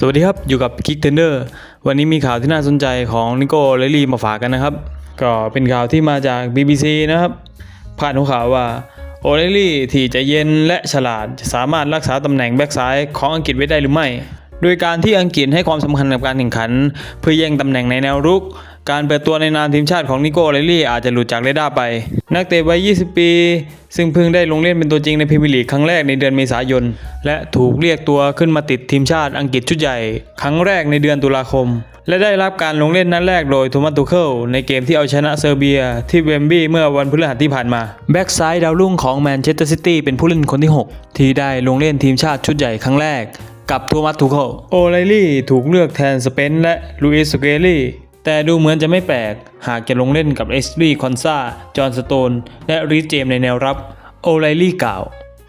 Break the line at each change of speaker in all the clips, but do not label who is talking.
สวัสดีครับ อยู่กับคิกเทนเดอร์วันนี้มีข่าวที่น่าสนใจของนิโก้เลลี่มาฝากกันนะครับ ก็เป็นข่าวที่มาจาก BBC นะครับผ่านหัวข่าวว่าโอเลลี่ที่จะเย็นและฉลาดจะสามารถรักษาตำแหน่งแบ็กซ้ายของอังกฤษไว้ได้หรือไม่ โดยการที่อังกฤษให้ความสำคัญกับการแข่งขัน เพื่อแย่งตำแหน่งในแนวรุก การเปิดตัวในนามทีมชาติของนิโก้เลลี่อาจจะหลุดจากเรดาร์ไป นักเตะวัย 20 ปี ซึ่งเพิ่งได้ลงเล่นเป็นตัวจริงในพรีเมียร์ลีกครั้งแรกในเดือนเมษายน และถูกเรียกตัวขึ้นมาติดทีมชาติอังกฤษชุดใหญ่ ครั้งแรกในเดือนตุลาคม และได้รับการลงเล่นนัดแรกโดยโทมัสตูเคิลในเกมที่เอาชนะเซอร์เบีย ที่เวมบลีย์เมื่อวันพฤหัสที่ผ่านมาแบ็กซ้ายดาวรุ่งของแมนเชสเตอร์ซิตี้เป็นผู้เล่นคนที่ 6 ที่ได้ลงเล่นทีมชาติชุดใหญ่ครั้งแรกกับโทมัสทูเคิลโอไลลี่ถูกเลือกแทนสเปนและลูอิสเกลี่ แต่ดูเหมือนจะไม่แปลก หากจะลงเล่นกับเอสลีคอนซาจอห์นสโตน และรีเจมในแนวรับ โอไลลี่กล่าว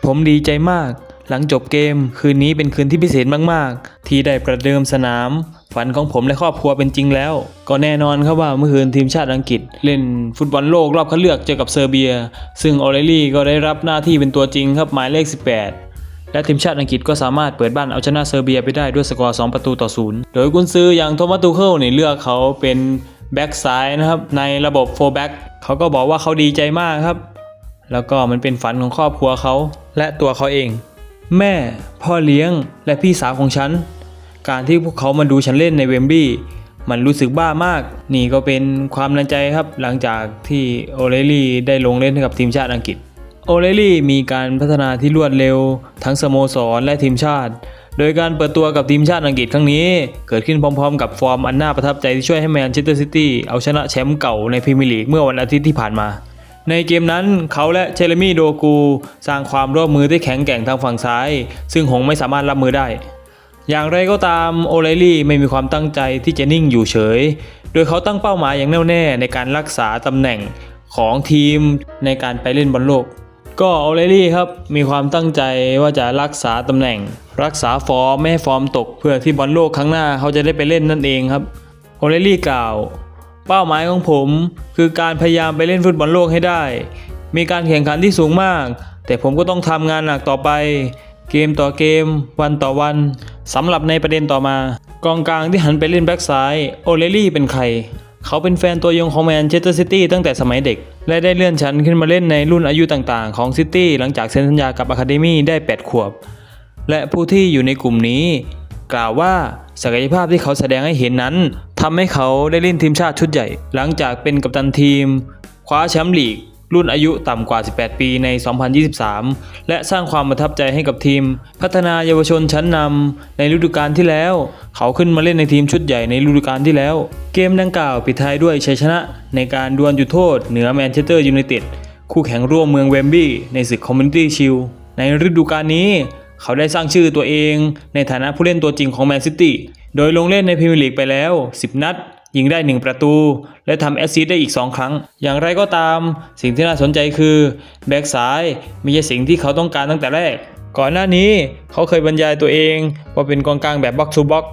ผมดีใจมาก หลังจบเกม คืนนี้เป็นคืนที่พิเศษมากๆ ที่ได้ประเดิมสนาม ฝันของผมและครอบครัวเป็นจริงแล้ว ก็แน่นอนครับว่าเมื่อคืนทีมชาติอังกฤษ เล่นฟุตบอลโลกรอบคัดเลือกเจอกับเซอร์เบีย ซึ่งโอไลลี่ก็ได้รับหน้าที่เป็นตัวจริงครับหมายเลข 18 และทีมชาติอังกฤษก็สามารถเปิดบ้านเอาชนะเซอร์เบียไปได้ด้วยสกอร์ 2 ประตูต่อศูนย์โดยกุนซืออย่างโทมัสตูเคิลนี่เลือกเขาเป็นแบ็กซ้ายนะครับในระบบ4แบ็กเขาก็บอกว่าเขาดีใจมากครับ แล้วก็มันเป็นฝันของครอบครัวเขาและตัวเขาเอง แม่ พ่อเลี้ยงและพี่สาวของฉัน การที่พวกเขามาดูฉันเล่นในเวมบลีย์มันรู้สึกบ้ามาก นี่ก็เป็นความในใจครับหลังจากที่โอเลลี่ได้ลงเล่นให้กับทีมชาติอังกฤษ โอเลลี่มีการพัฒนาที่รวดเร็ว ทั้งสโมสรและทีมชาติ โดยการเปิดตัวกับทีมชาติอังกฤษครั้งนี้ เกิดขึ้นพร้อมๆ กับฟอร์มอันน่าประทับใจที่ช่วยให้แมนเชสเตอร์ซิตี้เอาชนะแชมป์เก่าในพรีเมียร์ลีกเมื่อวันอาทิตย์ที่ผ่านมา ในเกมนั้นเขาและเชลมี่โดกู สร้างความร่วมมือที่แข็งแกร่งทางฝั่งซ้าย ซึ่งหงไม่สามารถรับมือได้ อย่างไรก็ตามโอไลลี่ไม่มีความตั้งใจที่จะนิ่งอยู่เฉย โดยเขาตั้งเป้าหมายอย่างแน่วแน่ในการรักษาตำแหน่งของทีมในการไปเล่นบอลโลก ก็โอเลลี่ครับมีความตั้งใจว่าจะรักษาตำแหน่ง รักษาฟอร์มไม่ให้ฟอร์มตก เพื่อที่บอลโลกครั้งหน้าเขาจะได้ไปเล่นนั่นเองครับโอเลลี่กล่าว เป้าหมายของผม คือการพยายามไปเล่นฟุตบอลโลกให้ได้ มีการแข่งขันที่สูงมาก แต่ผมก็ต้องทำงานหนักต่อไป เกมต่อเกม วันต่อวันสำหรับในประเด็นต่อมา กองกลางที่หันไปเล่นแบ็กซ้ายโอเลลี่เป็นใคร เขาเป็นแฟนตัวยงของแมนเชสเตอร์ซิตี้ตั้งแต่สมัยเด็ก และได้เลื่อนชั้นขึ้นมาเล่นในรุ่นอายุต่างๆ ของซิตี้หลังจากเซ็นสัญญากับอะคาเดมี่ได้ 8 ขวบ และผู้ที่อยู่ในกลุ่มนี้ กล่าวว่าศักยภาพที่เขาแสดงให้เห็นนั้นทำให้เขาได้เล่นทีมชาติชุดใหญ่ หลังจากเป็นกัปตันทีม คว้าแชมป์ลีก รุ่นอายุต่ำกว่า 18 ปีใน 2023 และสร้างความประทับใจให้กับทีม พัฒนาเยาวชนชั้นนำในฤดูกาลที่แล้ว เขาขึ้นมาเล่นในทีมชุดใหญ่ในฤดูกาลที่แล้ว เกมดังกล่าวปิดท้ายด้วยชัยชนะ ในการดวลจุดโทษเหนือแมนเชสเตอร์ยูไนเต็ดคู่แข่งร่วมเมืองเวมบลีย์ในศึกคอมมูนิตี้ชิลในฤดูกาลนี้ เขาได้สร้างชื่อตัวเอง ในฐานะผู้เล่นตัวจริงของแมนซิตี้โดยลงเล่นในพรีเมียร์ลีกไปแล้ว 10 นัด ยิงได้ 1 ประตู และทำแอสซิสต์ได้อีก 2 ครั้ง อย่างไรก็ตาม สิ่งที่น่าสนใจคือ แบ็กซ้ายไม่ใช่สิ่งที่เขาต้องการตั้งแต่แรก ก่อนหน้านี้เขาเคยบรรยายตัวเองว่าเป็นกองกลางแบบบ็อกซ์ทูบ็อก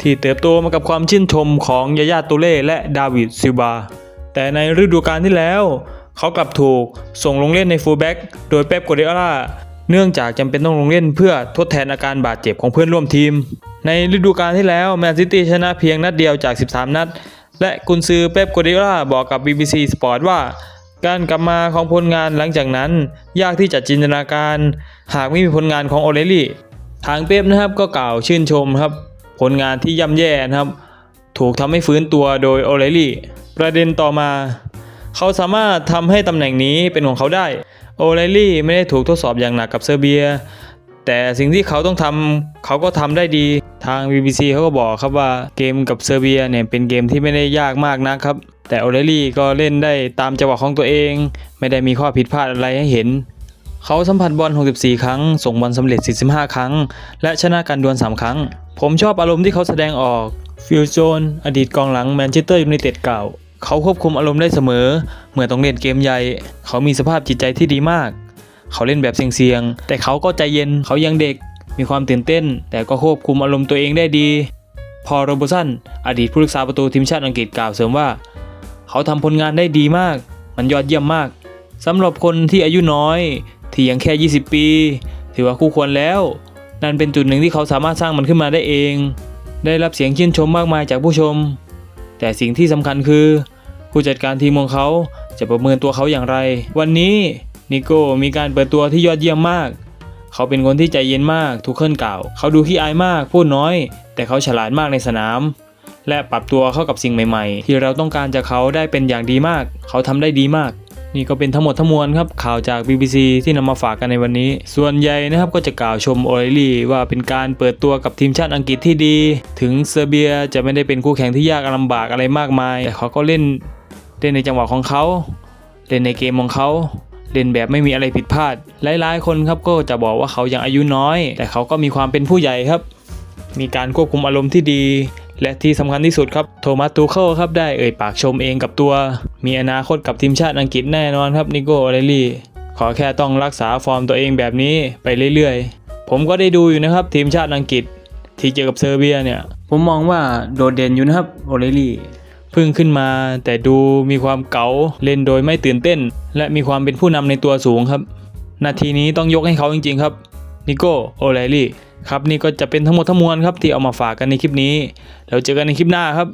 ที่เติบโตมากับความชื่นชมของยายาตูเล่และดาวิดซิลบา แต่ในฤดูกาลที่แล้ว เขากลับถูกส่งลงเล่นในฟูลแบ็กโดยเป๊ปกัวเดอลาเนื่องจากจำเป็นต้องลงเล่นเพื่อทดแทนอาการบาดเจ็บของเพื่อนร่วมทีม ในฤดูกาลที่แล้วแมนซิตี้ชนะเพียงนัดเดียวจาก 13 นัด และกุนซือเป๊ปกัวเดโอลาบอกกับ BBC Sport ว่า การกลับมาของผลงานหลังจากนั้น ยากที่จะจินตนาการ หากไม่มีผลงานของโอเลลี่ทางเป๊ปนะครับก็กล่าวชื่นชมครับ ผลงานที่ย่ำแย่นะครับ ถูกทำให้ฟื้นตัวโดยโอเลลี่ประเด็นต่อมา เขาสามารถทำให้ตำแหน่งนี้เป็นของเขาได้โอเลลี่ไม่ได้ถูกทดสอบอย่างหนักกับเซอร์เบีย แต่สิ่งที่เขาต้องทำเขาก็ทำได้ดีทาง BBC เขาก็บอกครับว่าเกมกับเซอร์เบียเนี่ยเป็นเกมที่ไม่ได้ยากมากนะครับ แต่โอเลลี่ก็เล่นได้ตามจังหวะของตัวเอง ไม่ได้มีข้อผิดพลาดอะไรให้เห็น เขาสัมผัสบอล 64 ครั้ง ส่งบอลสำเร็จ 45 ครั้ง และชนะการดวล 3 ครั้ง ผมชอบอารมณ์ที่เขาแสดงออกฟิลโจนอดีตกองหลังแมนเชสเตอร์ยูไนเต็ดกล่าวเขาควบคุมอารมณ์ได้เสมอเมื่อต้องเล่นเกมใหญ่ เขามีสภาพจิตใจที่ดีมาก เขาเล่นแบบเสี่ยงๆ แต่เขาก็ใจเย็นเขายังเด็ก มีความตื่นเต้น แต่ก็ควบคุมอารมณ์ตัวเองได้ดี พอโรบสันอดีตผู้รักษาประตูทีมชาติอังกฤษกล่าวเสริมว่า เขาทำผลงานได้ดีมาก มันยอดเยี่ยมมากสำหรับคนที่อายุน้อย ที่ยังแค่ 20 ปี ถือว่าคู่ควรแล้ว นั่นเป็นจุดหนึ่งที่เขาสามารถสร้างมันขึ้นมาได้เอง ได้รับเสียงชื่นชมมากมายจากผู้ชม แต่สิ่งที่สำคัญคือ ผู้จัดการทีมของเขาจะประเมินตัวเขาอย่างไร วันนี้ นิโก้มีการเปิดตัวที่ยอดเยี่ยมมาก เขาเป็นคนที่ใจเย็นมากทุกเคิลกล่าวเขาดูขี้อายมากพูดน้อย แต่เขาฉลาดมากในสนาม และปรับตัวเข้ากับสิ่งใหม่ ๆ ที่เราต้องการจากเขาได้เป็นอย่างดีมาก เขาทำได้ดีมากนี่ก็เป็นทั้งหมดทั้งมวลครับข่าวจาก BBC ที่นำมาฝากกันในวันนี้ ส่วนใหญ่นะครับก็จะกล่าวชมโอเรลี่ว่าเป็นการเปิดตัวกับทีมชาติอังกฤษที่ดี ถึงเซอร์เบียจะไม่ได้เป็นคู่แข่งที่ยากลำบากอะไรมากมาย แต่เขาก็เล่นเล่นในจังหวะของเขา เล่นในเกมของเขา เล่นแบบไม่มีอะไรผิดพลาด หลายๆ คนครับก็จะบอกว่าเขายังอายุน้อย แต่เขาก็มีความเป็นผู้ใหญ่ครับ มีการควบคุมอารมณ์ที่ดี และที่สำคัญที่สุดครับโทมัสตูเคิลครับได้เอ่ยปากชมเองกับตัว มีอนาคตกับทีมชาติอังกฤษแน่นอนครับนิโก้อเรลลี่ขอแค่ต้องรักษาฟอร์มตัวเองแบบนี้ไปเรื่อยๆ ผมก็ได้ดูอยู่นะครับทีมชาติอังกฤษที่เจอกับเซอร์เบียเนี่ย ผมมองว่าโดดเด่นอยู่นะครับโอเรลลี่ เพิ่งขึ้นมา แต่ดูมีความเก๋าเล่นโดยไม่ตื่นเต้น และมีความเป็นผู้นำในตัวสูงครับ นาทีนี้ต้องยกให้เขาจริงๆครับนิโก้โอไลลี่ครับนี่ก็จะเป็นทั้งหมดทั้งมวลครับที่เอามาฝากกันในคลิปนี้แล้วเจอกันในคลิปหน้าครับ